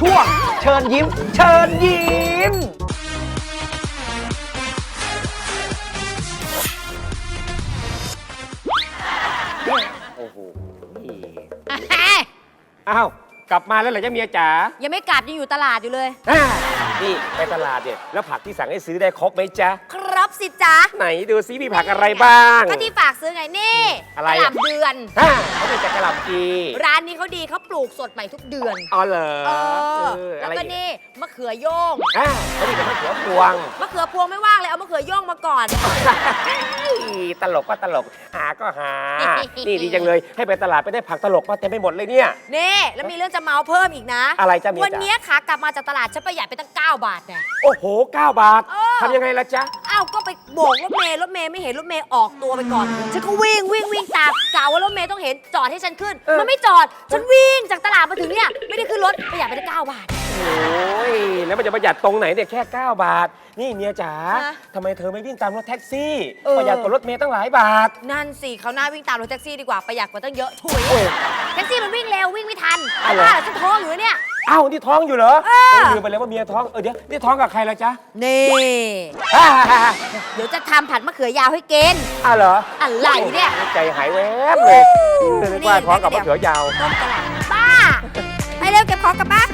ช่วงเชิญยิ้ม เชิญยิ้ม โอ้โหอ้าว กลับมาแล้วเหรอจ้าเมียจ๋ายังไม่กลับยังอยู่ตลาดอยู่เลย อ่านี่ไปตลาดเนี่ยแล้วผักที่สั่งให้ซื้อได้ครบไหมจ๊ะ ครั บสิจ๊ะไหนดูซิมีผักอะไรบ้าง ก็ที่ฝากซื้อไงนี่อะไรกะหอะ ล่ำเดือนอ่าเขาเป็นจากกะหล่ำปีร้านนี้เขาดีเขาปลูกสดใหม่ทุกเดือน อ๋อเหรอเออ เออแล้วอะไรก็อีกนี่มะเขือโย่งอ่าเขามีแต่มะเขือพวง มะเขือพวงไม่ว่างเลยเอามะเขือโย่งมาก่อน ตลกก็ตลก หาก็หา นี่ดีจังเลย ให้ไปตลาดไปได้ผักตลกมาเต็มไปหมดเลยเนี่ย นี่แล้วมีเรื่องจะเมาเพิ่มอีกนะอะไรจ๊ะเมียจ๋า วันนี้ขากลับมาจากตลาดฉันประหยัดไปตั้ง 9 บาทเนี่ย โอ้โห 9 บาท เออ ทำยังไงล่ะจ๊ะอ้าวก็ ไปโบกรถเมย์รถเมย์ไม่เห็นรถเมย์ออกตัวไปก่อน ฉันก็วิ่งวิ่งวิ่งตามกะว่ารถเมย์ต้องเห็นจอดให้ฉันขึ้นเออมันไม่จอด ฉันวิ่งจากตลาดมาถึงเนี่ยไม่ได้ขึ้นรถประหยัดไปตั้ง9บาท โอ้ย แล้วมันจะประหยัดตรงไหนเนี่ยแค่ 9 บาท นี่เมียจ๋าฮะ ทำไมเธอไม่วิ่งตามรถแท็กซี่เออประหยัดกว่ารถเมย์ตั้งหลายบาท นั่นสิเขาหน้าวิ่งตามรถแท็กซี่ดีกว่าประหยัดกว่าตั้งเยอะถุยโอ้ยแท็กซี่มันวิ่งเร็ววิ่งไม่ทันอ้าวเหรอว่าฉันท้องอยู่เนี่ย อ้าวนี่ท้องอยู่เหรอเออ ลืมไปเลยว่าเมียท้อง เออเดี๋ยวนี่ท้องกับใครล่ะจ๊ะนี่อ้าเดี๋ยวจะทำผัดมะเขือยาวให้กินอ้าวเหรออะไรเนี่ยใจหายแวบเลยนึกว่าท้องกับมะเขือยาว ต้มกระหล่ำบ้า ไปเร็วเก็บของกลับบ้าน